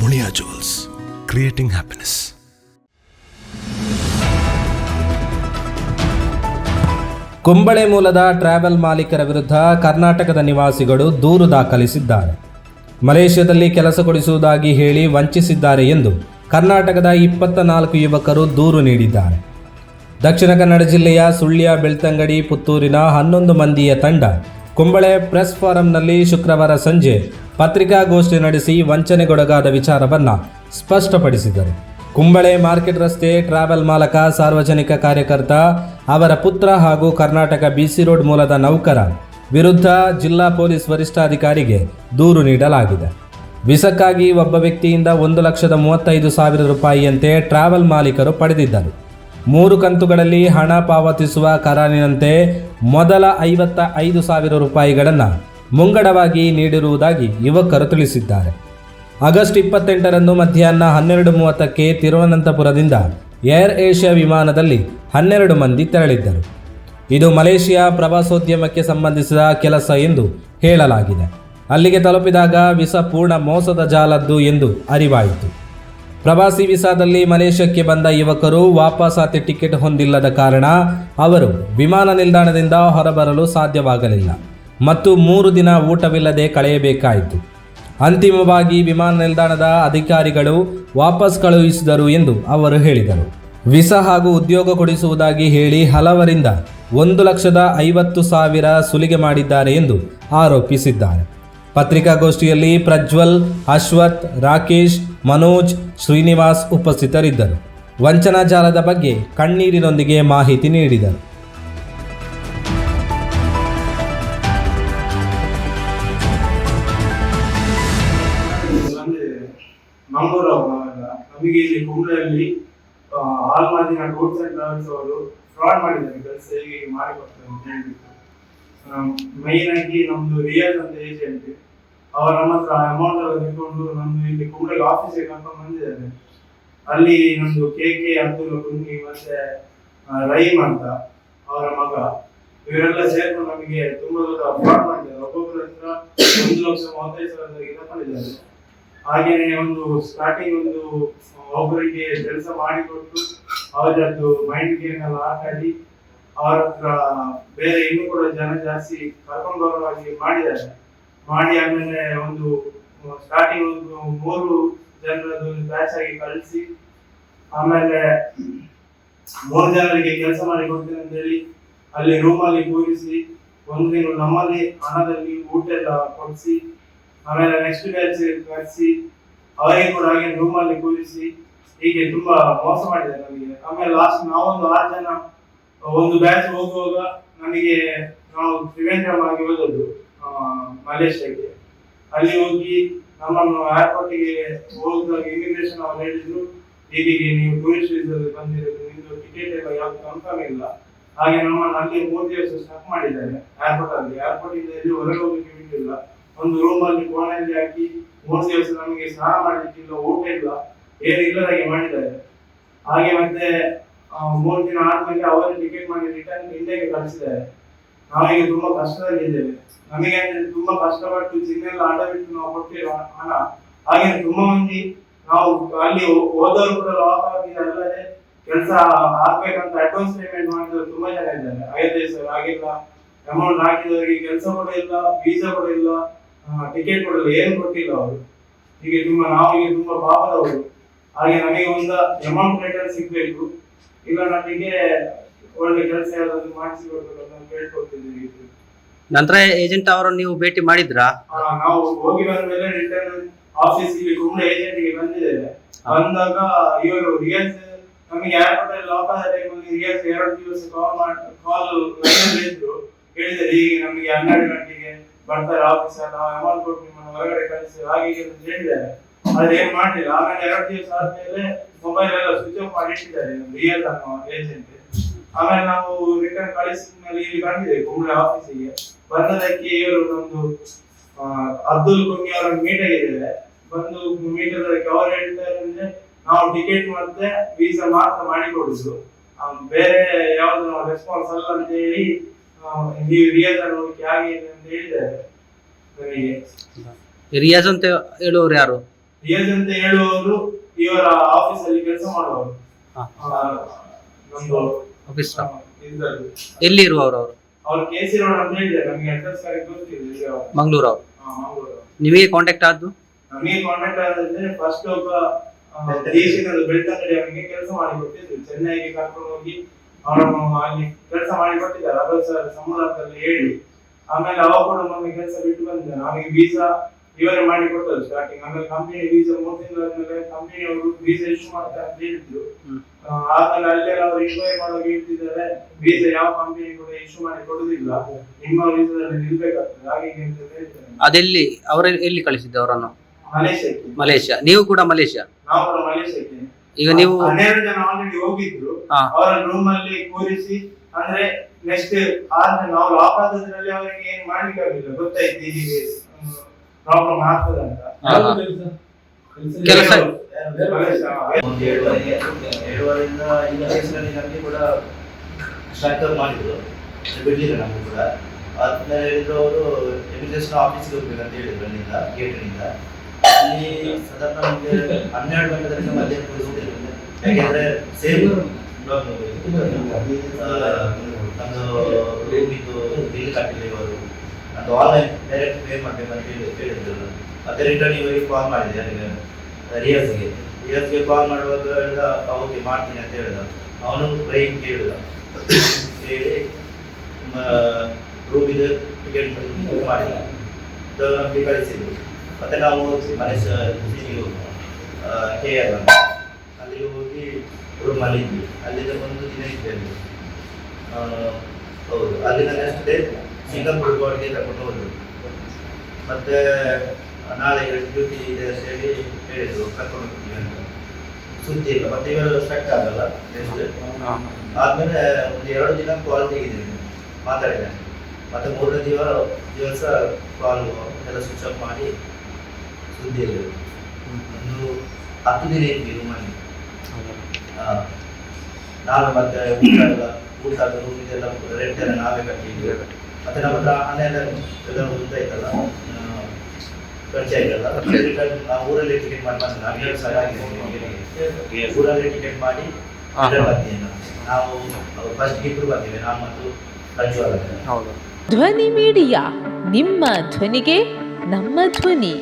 Muliya jewels creating happiness Kumble ಮೂಲದ travel ಮಾಲೀಕರ ವಿರುದ್ಧ ಕರ್ನಾಟಕದ ನಿವಾಸಿಗಳು ದೂರು ದಾಖಲಿಸಿದ್ದಾರೆ. ಮಲೇಷ್ಯಾದಲ್ಲಿ ಕೆಲಸ ಕೊಡಿಸುವುದಾಗಿ ಹೇಳಿ ವಂಚಿಸಿದ್ದಾರೆ ಎಂದು ಕರ್ನಾಟಕದ ಇಪ್ಪತ್ತ ನಾಲ್ಕು ಯುವಕರು ದೂರು ನೀಡಿದ್ದಾರೆ. ದಕ್ಷಿಣ ಕನ್ನಡ ಜಿಲ್ಲೆಯ ಸುಳ್ಯ ಬೆಳ್ತಂಗಡಿ ಪುತ್ತೂರಿನ ಹನ್ನೊಂದು ಮಂದಿಯ ತಂಡ ಕುಂಬಳೆ ಪ್ರೆಸ್ ಫಾರಂನಲ್ಲಿ ಶುಕ್ರವಾರ ಸಂಜೆ ಪತ್ರಿಕಾಗೋಷ್ಠಿ ನಡೆಸಿ ವಂಚನೆಗೊಳಗಾದ ವಿಚಾರವನ್ನು ಸ್ಪಷ್ಟಪಡಿಸಿದರು. ಕುಂಬಳೆ ಮಾರ್ಕೆಟ್ ರಸ್ತೆ ಟ್ರಾವೆಲ್ ಮಾಲಕ, ಸಾರ್ವಜನಿಕ ಕಾರ್ಯಕರ್ತ, ಅವರ ಪುತ್ರ ಹಾಗೂ ಕರ್ನಾಟಕ ಬಿಸಿ ರೋಡ್ ಮೂಲದ ನೌಕರ ವಿರುದ್ಧ ಜಿಲ್ಲಾ ಪೊಲೀಸ್ ವರಿಷ್ಠಾಧಿಕಾರಿಗೆ ದೂರು ನೀಡಲಾಗಿದೆ. ವಿಸಕ್ಕಾಗಿ ಒಬ್ಬ ವ್ಯಕ್ತಿಯಿಂದ ಒಂದು ಲಕ್ಷದ ಮೂವತ್ತೈದು ಸಾವಿರ ರೂಪಾಯಿಯಂತೆ ಟ್ರಾವೆಲ್ ಮಾಲೀಕರು ಪಡೆದಿದ್ದರು. ಮೂರು ಕಂತುಗಳಲ್ಲಿ ಹಣ ಪಾವತಿಸುವ ಕರಾರಿನಂತೆ ಮೊದಲ ಐವತ್ತ ಐದು ಸಾವಿರ ರೂಪಾಯಿಗಳನ್ನು ಮುಂಗಡವಾಗಿ ನೀಡಿರುವುದಾಗಿ ಯುವಕರು ತಿಳಿಸಿದ್ದಾರೆ. ಆಗಸ್ಟ್ ಇಪ್ಪತ್ತೆಂಟರಂದು ಮಧ್ಯಾಹ್ನ ಹನ್ನೆರಡು ಮೂವತ್ತಕ್ಕೆ ತಿರುವನಂತಪುರದಿಂದ ಏರ್ ಏಷ್ಯಾ ವಿಮಾನದಲ್ಲಿ ಹನ್ನೆರಡು ಮಂದಿ ತೆರಳಿದ್ದರು. ಇದು ಮಲೇಷಿಯಾ ಪ್ರವಾಸೋದ್ಯಮಕ್ಕೆ ಸಂಬಂಧಿಸಿದ ಕೆಲಸ ಎಂದು ಹೇಳಲಾಗಿದೆ. ಅಲ್ಲಿಗೆ ತಲುಪಿದಾಗ ವಿಸ ಪೂರ್ಣ ಮೋಸದ ಜಾಲದ್ದು ಎಂದು ಅರಿವಾಯಿತು. ಪ್ರವಾಸಿ ವಿಸಾದಲ್ಲಿ ಮಲೇಷ್ಯಾಕ್ಕೆ ಬಂದ ಯುವಕರು ವಾಪಸಾತಿ ಟಿಕೆಟ್ ಹೊಂದಿಲ್ಲದ ಕಾರಣ ಅವರು ವಿಮಾನ ನಿಲ್ದಾಣದಿಂದ ಹೊರಬರಲು ಸಾಧ್ಯವಾಗಲಿಲ್ಲ. ಮತ್ತು ಮೂರು ದಿನ ಊಟವಿಲ್ಲದೆ ಕಳೆಯಬೇಕಾಯಿತು. ಅಂತಿಮವಾಗಿ ವಿಮಾನ ನಿಲ್ದಾಣದ ಅಧಿಕಾರಿಗಳು ವಾಪಸ್ ಕಳುಹಿಸಿದರು ಎಂದು ಅವರು ಹೇಳಿದರು. ವಿಸಾ ಹಾಗೂ ಉದ್ಯೋಗ ಕೊಡಿಸುವುದಾಗಿ ಹೇಳಿ ಹಲವರಿಂದ ಒಂದು ಲಕ್ಷದ ಐವತ್ತು ಸಾವಿರ ಸುಲಿಗೆ ಮಾಡಿದ್ದಾರೆ ಎಂದು ಆರೋಪಿಸಿದ್ದಾರೆ. ಪತ್ರಿಕಾಗೋಷ್ಠಿಯಲ್ಲಿ ಪ್ರಜ್ವಲ್, ಅಶ್ವಥ್, ರಾಕೇಶ್ ಮನೋಜ್ ಶ್ರೀನಿವಾಸ್ ಉಪಸ್ಥಿತರಿದ್ದರು. ವಂಚನಾ ಜಾಲದ ಬಗ್ಗೆ ಕಣ್ಣೀರಿನೊಂದಿಗೆ ಮಾಹಿತಿ ನೀಡಿದರು. ನಮಗೆ ಇಲ್ಲಿ ಕುಂಬ್ಳೆಯಲ್ಲಿ Al Madina tours and travels ಅವರು ಫ್ರಾಡ್ ಮಾಡಿದ್ದಾರೆ. ಕೆಲಸ ಹೇಗೆ ಮಾಡಿಕೊಡ್ತಾರೆ ಅಂತ ಹೇಳ್ಬಿಟ್ಟು. ಮೈನ್ ಆಗಿ ನಮ್ದು ರಿಯಲ್ ಅಂತ ಏಜೆಂಟ್ ಅವ್ರು ನಮ್ಮ ಹತ್ರ ಅಮೌಂಟ್ ಎಲ್ಲ ತಗೊಂಡು ನಮ್ದು ಇಲ್ಲಿ ಕುಂಬಳಿ ಆಫೀಸಿಗೆ ಕರ್ಕೊಂಡು ಬಂದಿದ್ದಾರೆ. ಅಲ್ಲಿ ನಮ್ದು ಕೆ ಕೆ ಅಬ್ದುಲ್ ಕುಂಗಿ ಮತ್ತೆ ರಹೀಮ್ ಅಂತ ಅವರ ಮಗ. ಇವರೆಲ್ಲ ಸೇರ್ಕೊಂಡು ನಮಗೆ ತುಂಬಾ ದೊಡ್ಡ ಫ್ರಾಡ್ ಮಾಡಿದ್ದಾರೆ. ಒಬ್ಬೊಬ್ಬರ ಹತ್ರ ಒಂದು ಲಕ್ಷ ಮೂವತ್ತೈದು ಸಾವಿರದವರೆಗೆ ತಗೊಂಡಿದ್ದಾರೆ ಹಾಗೇನೆ ಒಂದು ಸ್ಟಾರ್ಟಿಂಗ್ ಒಂದು ಒಬ್ಬರಿಗೆ ಕೆಲಸ ಮಾಡಿಕೊಟ್ಟು ಅವರದ್ದು ಮೈಂಡ್ ಗೇಮ್ ಎಲ್ಲ ಆಟಾಡಿ ಅವರ ಹತ್ರ ಬೇರೆ ಇನ್ನೂ ಕೂಡ ಜನ ಜಾಸ್ತಿ ಕರ್ಕೊಂಡು ಹಾಗೆ ಮಾಡಿದ್ದಾರೆ. ಮಾಡಿ ಆಮೇಲೆ ಒಂದು ಸ್ಟಾರ್ಟಿಂಗ್ ಮೂರು ಜನರದ್ದು ಬ್ಯಾಚ್ ಆಗಿ ಕಳಿಸಿ, ಆಮೇಲೆ ಮೂರು ಜನರಿಗೆ ಕೆಲಸ ಮಾಡಿ ಕೊಡ್ತೇನೆ ಅಂತ ಹೇಳಿ ಅಲ್ಲಿ ರೂಮಲ್ಲಿ ಕೂರಿಸಿ, ಒಂದು ತಿಂಗಳು ನಮ್ಮಲ್ಲಿ ಹಣದಲ್ಲಿ ಊಟ ಎಲ್ಲ ಕೊಡಿಸಿ, ಆಮೇಲೆ ನೆಕ್ಸ್ಟ್ ಬ್ಯಾಚ್ ಕರೆಸಿ ಅವರಿಗೆ ಕೂಡ ಹಾಗೆ ರೂಮಲ್ಲಿ ಕೂರಿಸಿ, ಹೀಗೆ ತುಂಬಾ ಮೋಸ ಮಾಡಿದ್ದಾರೆ ನಮಗೆ. ಆಮೇಲೆ ಲಾಸ್ಟ್ ನಾವೊಂದು ಆರು ಜನ, ಒಂದು ಬ್ಯಾಚ್ ಹೋಗುವಾಗ ನಮಗೆ ನಾವು ತ್ರಿವೇಂದ್ರಮ್ ಆಗಿ ಹೋದದ್ದು. ಆ, ಮಲೇಷ್ಯಾಕ್ಕೆ ಅಲ್ಲಿ ಹೋಗಿ ನಮ್ಮನ್ನು ಏರ್ಪೋರ್ಟಿಗೆ ಹೋಗುವಾಗ ಇಮಿಗ್ರೇಷನ್ ಅವ್ರು ಹೇಳಿದ್ರು ಹೀಗೆ ನೀವು ಟೂರಿಸ್ಟ್ ವೀಸಲ್ಲಿ ಬಂದಿರೋದು ನಿಮ್ದು ಟಿಕೆಟ್ ಎಲ್ಲ ಯಾವ್ದು ಕನ್ಫರ್ಮ್ ಇಲ್ಲ. ಹಾಗೆ ನಮ್ಮನ್ನು ಅಲ್ಲಿ ಮೂರು ದಿವಸ ಸ್ಟಕ್ ಮಾಡಿದ್ದಾರೆ ಏರ್ಪೋರ್ಟ್ ಅಲ್ಲಿ. ಏರ್ಪೋರ್ಟ್ ಇಂದ ಎಲ್ಲಿ ಹೊರಗೆ ಹೋಗ್ಲಿಕ್ಕೆ ಬಿಟ್ಟಿಲ್ಲ. ಒಂದು ರೂಮ್ ಅಲ್ಲಿ ಕೋಣೆಯಲ್ಲಿ ಹಾಕಿ ಮೂರು ದಿವಸ ನಮಗೆ ಸ್ನಾನ ಮಾಡ್ಲಿಕ್ಕಿಲ್ಲ ಊಟ ಇಲ್ಲ ಏನು ಇಲ್ಲದಾಗೆ ಮಾಡಿದ್ದಾರೆ. ಹಾಗೆ ಮತ್ತೆ ಮೂರು ದಿನ ಆದ್ಮೇಲೆ ಅವರೇ ಟಿಕೆಟ್ ಮಾಡಿ ರಿಟರ್ನ್ ಇಂಡಿಯಾಗೆ ಕಳಿಸಿದ್ದಾರೆ. ನಾವೀಗ ತುಂಬಾ ಕಷ್ಟದಲ್ಲಿದ್ದೇವೆ. ನಮಗೆ ತುಂಬಾ ಕಷ್ಟಪಟ್ಟು ಚಿನ್ನೆಲ್ಲ ಆಡಬಿಟ್ಟು ನಾವು ಕೊಟ್ಟಿರೋ ಹಣ. ಹಾಗೆ ತುಂಬಾ ಮಂದಿ ನಾವು ಅಲ್ಲಿ ಓದೋರು ಕೂಡ ಲಾಕ್ ಆಗಿದೆ ಅಲ್ಲದೆ ಕೆಲಸ ಆಗ್ಬೇಕಂತ ಅಡ್ವಾನ್ಸ್ ಪೇಮೆಂಟ್ ಮಾಡಿದವರು ತುಂಬಾ ಜನ ಇದ್ದಾರೆ. ಐದೈದು ಸಾವಿರ ಆಗಿಲ್ಲ ಅಮೌಂಟ್ ಹಾಕಿದವರಿಗೆ ಕೆಲಸ ಕೂಡ ಇಲ್ಲ ವೀಸಾ ಕೂಡ ಇಲ್ಲ ಟಿಕೆಟ್ ಕೂಡ ಏನು ಕೊಟ್ಟಿಲ್ಲ ಅವರು. ಹೀಗೆ ತುಂಬಾ ನಾವು ಈಗ ತುಂಬಾ ಪಾಪದವರು. ಹಾಗೆ ನಮಗೆ ಒಂದು ಅಮೌಂಟ್ ರಿಟರ್ನ್ ಸಿಗ್ಬೇಕು. ಇಲ್ಲ ನಮಗೆ ಒಳ್ಳೆ ಕೆಲಸ ಯಾವ್ದಾದ್ರು ಮಾಡಿಸಿ ಕೊಡ್ಬೇಕು ಅಂತ ಕೇಳ್ಕೊಳ್ತಿದ್ದೀವಿ ನಂತರ ಏಜೆಂಟ್ ಅವರನ್ನು ನೀವು ಭೇಟಿ ಮಾಡಿದ್ರಾ? ಆ, ನಾವು ಹೋಗಿ ಬಂದ್ಮೇಲೆ ರಿಟರ್ನ್ ಆಫೀಸ್ ಇಲ್ಲಿ ಏಜೆಂಟ್ಗೆ ಬಂದಿದ್ದೇವೆ. ಬಂದಾಗ ಇವರು ರಿಯಲ್ಸ್ ನಮಗೆ ಏರ್ಪೋರ್ಟ್ ಅಲ್ಲಿ ಲಾಕ್ ಆದ ಟೈಮಲ್ಲಿ ರಿಯಲ್ಸ್ ಎರಡು ದಿವಸ ಕಾಲ್ ಮಾಡಿ ಕಾಲ್ ಇದ್ರು ಹೇಳಿದ್ದಾರೆ ಹೀಗೆ ನಮಗೆ ಹನ್ನೆರಡು ಗಂಟೆಗೆ ಬರ್ತಾರೆ ಆಫೀಸ್ ನಾವು ಅಮೌಂಟ್ ಕೊಟ್ಟು ನಿಮ್ಮನ್ನು ಹೊರಗಡೆ ಕಳಿಸಿ ಹಾಗೆ ಹೀಗೆ ಅಂತ ಹೇಳಿದ್ದಾರೆ. ಆದ್ರೆ ಏನ್ ಮಾಡ್ಲಿಲ್ಲ. ಆಮೇಲೆ ಎರಡು ದಿವಸ ಆದ್ಮೇಲೆ ಮೊಬೈಲ್ ಎಲ್ಲ ಸ್ವಿಚ್ ಆಫ್ ಮಾಡಿ ಇಟ್ಟಿದ್ದಾರೆ ರಿಯಲ್ ಅನ್ನೋ ಏಜೆಂಟ್ ಆಮೇಲೆ ನಾವು ರಿಟರ್ನ್ ಕಳಿಸಿದ ಮೇಲೆ ಇಲ್ಲಿ ಬಂದಿದೆ ಕುಂಬ್ಳೆ ಆಫೀಸಿಗೆ ಬಂದದಕ್ಕೆ ಇವರು ನಮ್ದು ಅಬ್ದುಲ್ ಕುಂಗಿ ಅವರ ಮೀಟ್ ಆಗಿದ್ದೇವೆ ಬಂದು ಮೀಟ್ ಕವರ್ ಅವ್ರು ಹೇಳ್ತಾರೆ ಅಂದ್ರೆ ನಾವು ಟಿಕೆಟ್ ಮತ್ತೆ ವೀಸಾ ಮಾತ್ರ ಮಾಡಿ ಕೊಡಿಸು ಬೇರೆ ಯಾವ್ದು ರೆಸ್ಪಾನ್ಸ್ ಅಲ್ಲ ಅಂತ ಹೇಳಿ ನೀವು ರಿಯಾಜ್ ಹೋಗಿ ಹಾಗೆ ಅಂತ ಹೇಳಿದ್ದಾರೆ ನನಗೆ ರಿಯಾಜ್ ಅಂತ ಹೇಳುವವರು ಯಾರು? ರಿಯಾಜ್ ಅಂತ ಹೇಳುವವರು ಇವರ ಆಫೀಸಲ್ಲಿ ಕೆಲಸ ಮಾಡುವವರು. ನಮ್ದು ಆಫೀಸ್ ಸ್ಟಾಫ್. ಎಲ್ಲಿ ಇರುವವರು ಅವರು ಅವ್ರು? ಕೆ ಸಿ ಅಂತ ಹೇಳಿದ್ದಾರೆ ನಮಗೆ ಅಡ್ರೆಸ್ ಕರೆಕ್ಟ್ ಗೊತ್ತಿಲ್ಲ ಈಗ ಮಂಗಳೂರು ಅವರು? ನಿಮಗೆ ಕಾಂಟ್ಯಾಕ್ಟ್ ಆದ್ದು? ನಮಗೆ ಕಾಂಟ್ಯಾಕ್ಟ್ ಆದ್ರೆ ಫಸ್ಟ್ ಒಬ್ಬ ಆ, ದೇಶದ ಬೆಳ್ತಂಗಡಿ ಅವನಿಗೆ ಕೆಲಸ ಮಾಡಿ ಕೊಟ್ಟಿದ್ರು. ಚೆನ್ನೈಗೆ ಕರ್ಕೊಂಡು ಹೋಗಿ ಅವನು ಅಲ್ಲಿ ಕೆಲಸ ಮಾಡಿ ಕೊಟ್ಟಿದ್ದಾರೆ. ಸಂಬಳದಲ್ಲಿ ಹೇಳಿ. ಆಮೇಲೆ ಅವಾಗ ಕೂಡ ನಮಗೆ ಕೆಲಸ ಬಿಟ್ಟು ಬಂದಿದ್ದಾರೆ ಅವನಿಗೆ ವೀಸಾ ಇವರೇ ಮಾಡಿ ಕೊಡ್ತಾರೆ ಸ್ಟಾರ್ಟಿಂಗ್ ಆಮೇಲೆ ಕಂಪನಿ ವೀಸಾ ಮೂರು ತಿಂಗಳಾದ್ಮೇಲೆ ಕಂಪನಿ ಅವರು ವೀಸಾ ಇಶ್ಯೂ ಮಾಡ್ತಾರೆ ಅಂತ ಹೇಳಿದ್ರು. ಆಮೇಲೆ ಅಲ್ಲೆಲ್ಲ ಅವರು ಇನ್ಕ್ವೈರಿ ಮಾಡುವಾಗ ಹೇಳ್ತಿದ್ದಾರೆ ವೀಸಾ ಯಾವ ಕಂಪನಿ ಕೂಡ ಇಶ್ಯೂ ಮಾಡಿ ಕೊಡುದಿಲ್ಲ. ನಿಮ್ಮ ವೀಸಾದಲ್ಲಿ ನಿಲ್ಬೇಕಾಗ್ತದೆ ಹಾಗೆ ಹೀಗೆ ಅಂತ ಹೇಳ್ತಾರೆ. ಅದೆಲ್ಲಿ ಅವರ ಎಲ್ಲಿ ಕಳಿಸಿದ್ದು ಅವರನ್ನು? ಮಲೇಷ್ಯಾಕ್ಕೆ ಮಲೇಷ್ಯಾ. ನೀವು ಕೂಡ ಮಲೇಷ್ಯಾ? ನಾವು ಕೂಡ ಮಲೇಷ್ಯಾಕ್ಕೆ ಈಗ ನೀವು ಹನ್ನೆರಡು ಜನ ಆಲ್ರೆಡಿ ಹೋಗಿದ್ರು. ಅವರ ರೂಮ್ ಅಲ್ಲಿ ಕೂರಿಸಿ ಅಂದ್ರೆ ನೆಕ್ಸ್ಟ್ ಆದ್ರೆ ನಾವು ಲಾಕ್ ಆದ್ರಲ್ಲಿ ಅವರಿಗೆ ಏನು ಮಾಡ್ಲಿಕ್ಕೆ ಆಗಲಿಲ್ಲ ಗೊತ್ತಾಯ್ತು ಹೀಗೆ ಪ್ರಾಬ್ಲಮ್ ಆಗ್ತದೆ ಅಂತ. ಹಾ, ಹಾ. ಕೆಲಸ? ಮಲೇಷ್ಯಾ. ಒಂದು ಏಳುವರೆಗೆ ಏಳುವರೆಯಿಂದ ಈ ಕೇಸ್ನಲ್ಲಿ ನಮಗೆ ಕೂಡ ಮಾಡಿದ್ರು. ಬಿಡ್ಲಿಲ್ಲ ನಮಗೂ ಕೂಡ. ಆದ್ಮೇಲೆ ಹೇಳಿದ್ರು ಅವರು ಇಮಿಗ್ರೇಷನ್ ಆಫೀಸ್ಗೆ ಹೋಗ್ಬೇಕಂತ ಹೇಳಿದ್ರು ಅಲ್ಲಿಂದ ಗೇಟಿನಿಂದ ಅಲ್ಲಿ ಸಾಧಾರಣ ನಮಗೆ ಹನ್ನೆರಡು ಗಂಟೆ ತನಕ ಮಧ್ಯಾಹ್ನ ಕೂರಿಸಿದ್ರು ಯಾಕೆಂದ್ರೆ ಸೇಮ್ ನಮ್ಮದು ರೂಮಿದ್ದು ಬಿಲ್ ಕಟ್ಟಿಲ್ಲ ಇವರು. ಅದು ಆನ್ಲೈನ್ ಡೈರೆಕ್ಟ್ ಪೇ ಮಾಡ್ಬೇಕಂತ ಹೇಳಿ ಹೇಳಿದ್ರು ಮತ್ತೆ ರಿಟರ್ನ್ ಇವರಿಗೆ ಕಾಲ್ ಮಾಡಿದೆ ಯಾರಿಗೆ ರಿಯಲ್ಸ್ಗೆ ರಿಯಲ್ಸ್ಗೆ ಕಾಲ್ ಮಾಡುವಾಗ ಹೇಳಿದ ಓಕೆ ಮಾಡ್ತೀನಿ ಅಂತ ಹೇಳಿದ. ಅವನು ಟ್ರೈನ್ ಕೇಳಿದ. ಹೇಳಿ ರೂಮಿದು ಟಿಕೆಟ್ ಮಾಡಿದ. ಅದು ನಮಗೆ ಕಳಿಸಿದ್ರು. ಮತ್ತೆ ನಾವು ಮನೆ ಕೆ ಆರ್ ಅಲ್ಲಿ ಹೋಗಿ ರೂಮ್ ಇದ್ವಿ ಅಲ್ಲಿಂದ ಒಂದು ದಿನ ಇದ್ದೇನೆ. ಹೌದು. ಅಲ್ಲಿಂದ ನೆಕ್ಸ್ಟ್ ಡೇ ಅವರಿಗೆ ತಗೊಂಡು ಹೋದ್ರು. ಮತ್ತೆ ನಾಳೆ ಡ್ಯೂಟಿ ಇದೆ ಹೇಳಿ ಹೇಳಿದ್ರು, ಕರ್ಕೊಂಡು ಹೋಗ್ತೀವಿ ಅಂತ. ಸುದ್ದಿ ಇಲ್ಲ, ಮತ್ತೆ ಇವರು ಸ್ಟ್ರಕ್ ಆಗಲ್ಲ ಆದಮೇಲೆ ಒಂದು ಎರಡು ದಿನ ಕಾಲ್ ತೆಗಿದ್ದೀನಿ ಮಾತಾಡಿದೆ. ಮತ್ತೆ ಮೂರನೇ ದಿವ, ದಿವಸ ಕಾಲ್ ಎಲ್ಲ ಸ್ವಿಚ್ ಆಫ್ ಮಾಡಿ ಸುದ್ದಿ ಇಲ್ಲ ಒಂದು ಹತ್ತು ದಿನ ಇದ್ವಿ ರೂಮಲ್ಲಿ ನಾನು ಮತ್ತೆ ಊಟ ಎಲ್ಲ ಊಟ ರೂಮ್ ಇದೆಲ್ಲ ರೆಂಟ್ ಎಲ್ಲ ನಾವೇ ಕಟ್ಟಿದ್ವಿ ಮತ್ತೆ ನಮ್ಮ ಹತ್ರ ಎಲ್ಲ ಖರ್ಚು ಆಯ್ತಲ್ಲ ನಾವು ಊರಲ್ಲಿ ಟಿಕೆಟ್ ಮಾಡಿ ಬಂದು ನಾವು ಏಳು ಸಾವಿರ ಆಗಿದೆ ಊರಲ್ಲಿ ಟಿಕೆಟ್ ಮಾಡಿ ನಾವು. ಫಸ್ಟ್ ಇಬ್ಬರು ಬರ್ತೀವಿ ನಾನು ಮತ್ತು ಹೌದು. ಧ್ವನಿ ಮೀಡಿಯಾ ನಿಮ್ಮ ಧ್ವನಿಗೆ ನಮ್ಮ ಧ್ವನಿ.